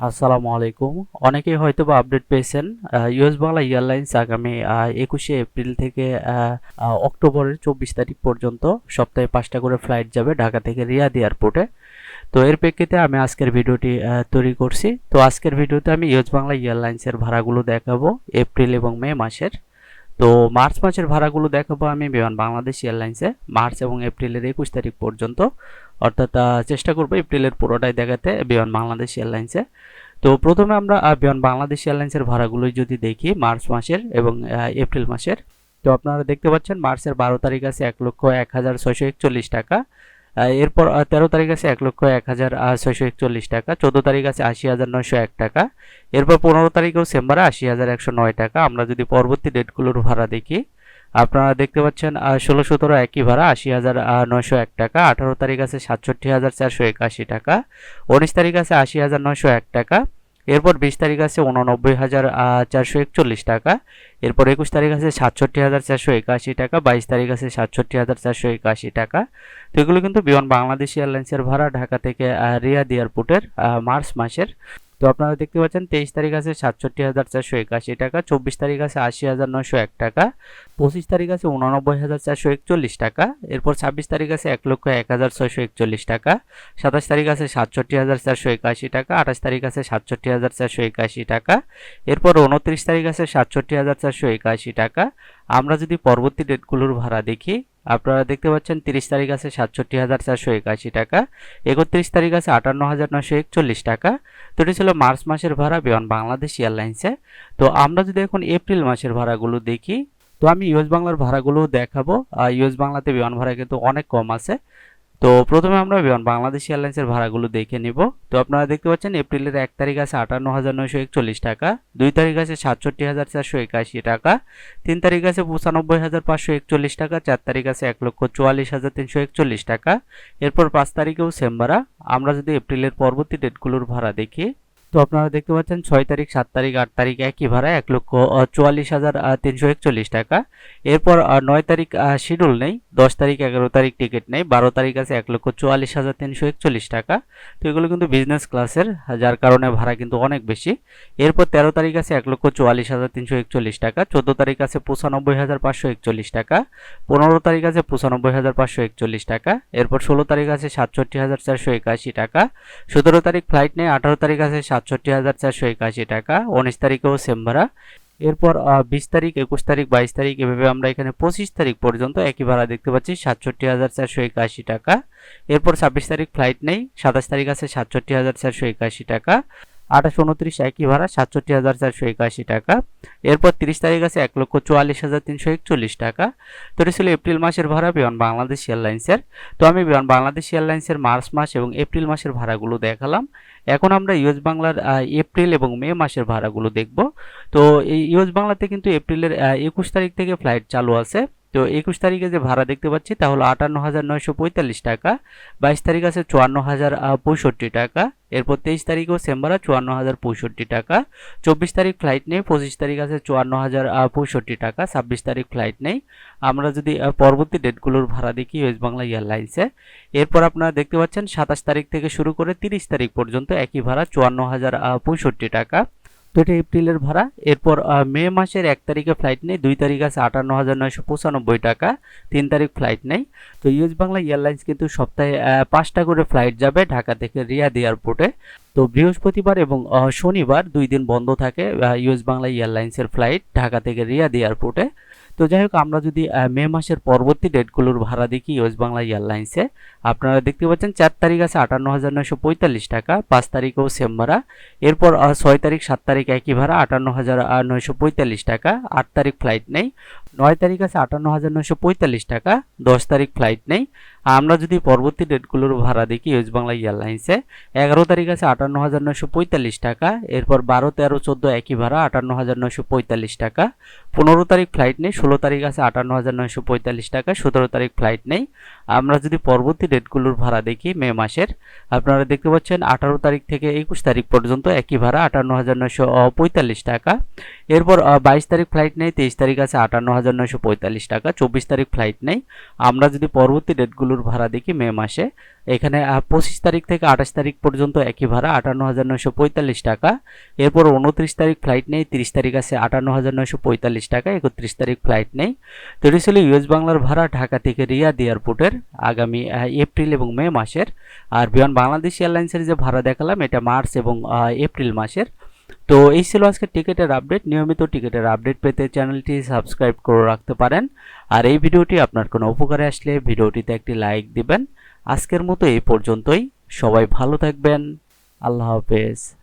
আসসালামু আলাইকুম অনেকেই হয়তো বা আপডেট পেয়েছেন ইউএস বাংলা এয়ারলাইন্স আগামী একুশে এপ্রিল থেকে অক্টোবরের চব্বিশ তারিখ পর্যন্ত সপ্তাহে পাঁচটা করে ফ্লাইট যাবে ঢাকা থেকে রিয়াদ এয়ারপোর্টে তো এর প্রেক্ষিতে আমি আজকের ভিডিওটি তৈরি করছি। তো আজকের ভিডিওতে আমি ইউএস বাংলা এয়ারলাইন্সের ভাড়াগুলো দেখাবো এপ্রিল এবং মে মাসের। তো মার্চ মাসের ভাড়াগুলো দেখাবো আমি, বিমান বাংলাদেশ এয়ারলাইন্সে। মার্চ এবং এপ্রিলের একুশ তারিখ পর্যন্ত। অর্থাৎ চেষ্টা করব এপ্রিলের পুরোটাই দেখাতে বিমান বাংলাদেশ এয়ারলাইন্সে। তো প্রথমে আমরা বিমান বাংলাদেশ এয়ারলাইন্সের ভাড়াগুলোই যদি দেখি, মার্চ মাসের এবং এপ্রিল মাসের। তো আপনারা দেখতে পাচ্ছেন, মার্চের বারো তারিখ আছে এক লক্ষ এক হাজার ছয়শো একচল্লিশ টাকা। এরপর তেরো তারিখ আছে এক লক্ষ এক হাজার ছয়শো একচল্লিশ টাকা, চোদ্দ তারিখ আছে আশি হাজার নয়শো এক টাকা। এরপর পনেরো তারিখেও সেম্বারে আশি হাজার একশো নয় টাকা। আমরা যদি পরবর্তী ডেটগুলোর ভাড়া দেখি, আপনারা দেখতে পাচ্ছেন ষোলো সতেরো একই ভাড়া, আশি হাজার নয়শো এক টাকা। আঠারো তারিখ আছে সাতষট্টি হাজার চারশো একাশি টাকা। উনিশ তারিখ আছে আশি হাজার নয়শো এক টাকা। এরপর বিশ তারিখ আছে উননব্বই হাজার চারশো একচল্লিশ টাকা। এরপর একুশ তারিখ আছে সাতষট্টি হাজার চারশো একাশি টাকা। বাইশ তারিখ আছে সাতষট্টি হাজার চারশো একাশি টাকা। তো এগুলো কিন্তু বিমান বাংলাদেশ এয়ারলাইন্সের ভাড়া ঢাকা থেকে রিয়াদ এয়ারপোর্টের মার্চ মাসের। তো আপনারা দেখতে পাচ্ছেন, তেইশ তারিখ আছে সাতষট্টি হাজার চারশো একাশি টাকা, চব্বিশ তারিখ আছে আশি হাজার নয়শো এক টাকা, পঁচিশ তারিখ আছে উননব্বই হাজার চারশো একচল্লিশ টাকা, এরপর ছাব্বিশ তারিখ আছে এক লক্ষ এক হাজার ছয়শো একচল্লিশ টাকা, সাতাশ তারিখ আছে সাতষট্টি হাজার চারশো একাশি টাকা, আঠাশ তারিখ আছে সাতষট্টি হাজার চারশো একাশি টাকা, এরপর উনত্রিশ তারিখ আছে সাতষট্টি হাজার চারশো একাশি টাকা। আমরা যদি পরবর্তী ডেটগুলোর ভাড়া দেখি আপনারা দেখতে পাচ্ছেন তিরিশ তারিখ আছে সাতষট্টি হাজার চারশো একাশি টাকা, একত্রিশ তারিখ আছে আটান্ন হাজার নশো একচল্লিশ টাকা। তো এটি ছিল মার্চ মাসের ভাড়া বিমান বাংলাদেশ এয়ারলাইন্সে। তো আমরা যদি এখন এপ্রিল মাসের ভাড়াগুলো দেখি, তো আমি ইউএস বাংলার ভাড়াগুলো দেখাবো। আর ইউএস বাংলাতে বিমান ভাড়া কিন্তু অনেক কম আছে। তো প্রথমে আমরা বিমান, বাংলাদেশ এয়ারলাইন্সের ভাড়াগুলো দেখে নিব। তো আপনারা দেখতে পাচ্ছেন, এপ্রিলের এক তারিখ আছে আটান্ন হাজার নয়শো একচল্লিশ টাকা, দুই তারিখ আছে সাতষট্টি হাজার চারশো একাশি টাকা, তিন তারিখ আছে পঁচানব্বই হাজার পাঁচশো একচল্লিশ টাকা, চার তারিখ আছে এক লক্ষ চুয়াল্লিশ হাজার তিনশো একচল্লিশ টাকা। এরপর পাঁচ তারিখেও সেম ভাড়া। আমরা যদি এপ্রিলের পরবর্তী ডেটগুলোর ভাড়া দেখি তো আপনারা দেখতে পাচ্ছেন ছয় তারিখ, সাত তারিখ, আট তারিখ একই ভাড়া এক লক্ষ চুয়াল্লিশ হাজার তিনশো একচল্লিশ টাকা। এরপর নয় তারিখ শিডিউল নেই, দশ তারিখ, এগারো তারিখ টিকিট নেই, বারো তারিখ আছে এক লক্ষ চুয়াল্লিশ হাজার, তিনশো একচল্লিশ টাকা। তো এগুলো কিন্তু বিজনেস ক্লাসের যার কারণে ভাড়া কিন্তু অনেক বেশি। এরপর তেরো তারিখ আছে এক লক্ষ চুয়াল্লিশ হাজার, তিনশো একচল্লিশ টাকা। চোদ্দ তারিখ আছে পঁচানব্বই হাজার, পাঁচশো একচল্লিশ টাকা। পনেরো তারিখ আছে পঁচানব্বই হাজার, পাঁচশো একচল্লিশ টাকা। এরপর ষোলো তারিখ আছে সাতষট্টি হাজার, চারশো একাশি টাকা। সতেরো তারিখ ফ্লাইট নেই, আঠারো তারিখ আছে সাতষট্টি হাজার চারশো একাশি টাকা। উনিশ তারিখেও সেম ভাড়া। এরপর বিশ তারিখ, একুশ তারিখ, বাইশ তারিখ, এভাবে আমরা এখানে পঁচিশ তারিখ পর্যন্ত একই ভাড়া দেখতে পাচ্ছি, সাতষট্টি হাজার চারশো একাশি টাকা। এরপর ছাব্বিশ তারিখ ফ্লাইট নেই, সাতাশ তারিখ আছে সাতষট্টি হাজার চারশো একাশি টাকা। আঠাশ, উনত্রিশ, একই ভাড়া সাতষট্টি হাজার চারশো একাশি টাকা। এরপর তিরিশ তারিখ আছে এক লক্ষ চুয়াল্লিশ হাজার তিনশো একচল্লিশ টাকা। তো এটা ছিল এপ্রিল মাসের ভাড়া বিমান বাংলাদেশ এয়ারলাইন্সের। তো আমি বিমান বাংলাদেশ এয়ারলাইন্সের মার্চ মাস এবং এপ্রিল মাসের ভাড়াগুলো দেখালাম। এখন আমরা ইউএস বাংলার এপ্রিল এবং মে মাসের ভাড়াগুলো দেখব। তো এই ইউএস বাংলাতে কিন্তু এপ্রিলের একুশ তারিখ থেকে ফ্লাইট চালু আছে। তো একুশ তারিখে যে ভাড়া দেখতে পাচ্ছি তা হলো আটান্ন হাজার নয়শো পঁয়তাল্লিশ টাকা, বাইশ তারিখ আছে চুয়ান্ন হাজার পঁয়ষট্টি টাকা, এরপর তেইশ তারিখেও সেম ভাড়া চুয়ান্ন হাজার, পঁয়ষট্টি টাকা, চব্বিশ তারিখ ফ্লাইট নেই, পঁচিশ তারিখ আছে চুয়ান্ন হাজার পঁয়ষট্টি টাকা, ছাব্বিশ তারিখ ফ্লাইট নেই। আমরা যদি পরবর্তী ডেটগুলোর ভাড়া দেখি ওয়েস্ট বাংলা এয়ারলাইন্সে এরপর আপনারা দেখতে পাচ্ছেন সাতাশ তারিখ থেকে শুরু করে তিরিশ তারিখ পর্যন্ত একই ভাড়া চুয়ান্ন হাজার পঁয়ষট্টি টাকা। এটা এপ্রিলের ভাড়া। এরপর মে মাসের এক তারিখে ফ্লাইট নেই, দুই তারিখ আছে আটান্ন হাজার নয়শো পঁচানব্বই টাকা, তিন তারিখ ফ্লাইট নেই। তো ইউএস বাংলা এয়ারলাইন্স কিন্তু সপ্তাহে পাঁচটা করে ফ্লাইট যাবে ঢাকা থেকে রিয়াদ এয়ারপোর্টে। তো বৃহস্পতিবার এবং শনিবার দুই দিন বন্ধ থাকে ইউএস বাংলা এয়ারলাইন্সের ফ্লাইট ঢাকা থেকে রিয়াদ এয়ারপোর্টে। তো যাই হোক আমরা যদি মে মাসের পরবর্তী ডেটগুলোর ভাড়া দেখি ইউএস বাংলা এয়ারলাইন্সে আপনারা দেখতে পাচ্ছেন চার তারিখ আছে আটান্ন হাজার পঁয়তাল্লিশ টাকা, পাঁচ তারিখেও সেম ভাড়া। এরপর ছয় তারিখ, সাত তারিখ একই ভাড়া আটান্ন হাজার নয়শো পঁয়তাল্লিশ টাকা, আট তারিখ ফ্লাইট নেই। নয় তারিখ আছে আটান্ন হাজার নয়শো পঁয়তাল্লিশ টাকা, দশ তারিখ ফ্লাইট নেই। আমরা যদি পরবর্তী ডেটগুলোর ভাড়া দেখি ওয়েস্ট বাংলা এয়ারলাইন্সে এগারো তারিখ আছে আটান্ন হাজার নয়শো পঁয়তাল্লিশ টাকা, এরপর বারো, তেরো, চোদ্দ একই ভাড়া আটান্ন হাজার নয়শো পঁয়তাল্লিশ টাকা। পনেরো তারিখ ফ্লাইট নেই ষোলো তারিখ আছে আটান্ন হাজার নয়শো পঁয়তাল্লিশ টাকা সতেরো তারিখ ফ্লাইট নেই। আমরা যদি পরবর্তী ডেটগুলোর ভাড়া দেখি মে মাসের, আপনারা দেখতে পাচ্ছেন আঠারো তারিখ থেকে একুশ তারিখ পর্যন্ত একই ভাড়া আটান্ন হাজার নয়শো পঁয়তাল্লিশ টাকা। এরপর বাইশ তারিখ ফ্লাইট নেই, তেইশ তারিখ আছে আটান্ন হাজার নয়শো পঁয়তাল্লিশ টাকা, চব্বিশ তারিখ ফ্লাইট নেই। আমরা যদি পরবর্তী ডেটগুলোর ভাড়া দেখি মে মাসে, এখানে পঁচিশ তারিখ থেকে আঠাশ তারিখ পর্যন্ত একই ভাড়া আটান্ন হাজার নয়শো পঁয়তাল্লিশ টাকা। এরপর উনত্রিশ তারিখ ফ্লাইট নেই, তিরিশ তারিখ আছে আটান্ন হাজার নয়শো পঁয়তাল্লিশ টাকা, একত্রিশ তারিখ ফ্লাইট নেই। তো এটি ইউএস বাংলার ভাড়া ঢাকা থেকে রিয়াদ এয়ারপোর্টের। আগামী এপ্রিল এবং মে মাসের। আর বিমান বাংলাদেশ এয়ারলাইন্সের যে ভাড়া দেখালাম, এটা মার্চ এবং এপ্রিল মাসের। তো এই ছিল আজকে টিকিটের আপডেট নিয়মিত টিকিটের আপডেট পেতে চ্যানেলটি সাবস্ক্রাইব করে রাখতে পারেন। আর এই ভিডিওটি আপনার কোনো উপকারে আসলে ভিডিওটিতে একটি লাইক দিবেন। আজকের মতো এই পর্যন্তই। সবাই ভালো থাকবেন। আল্লাহ হাফেজ।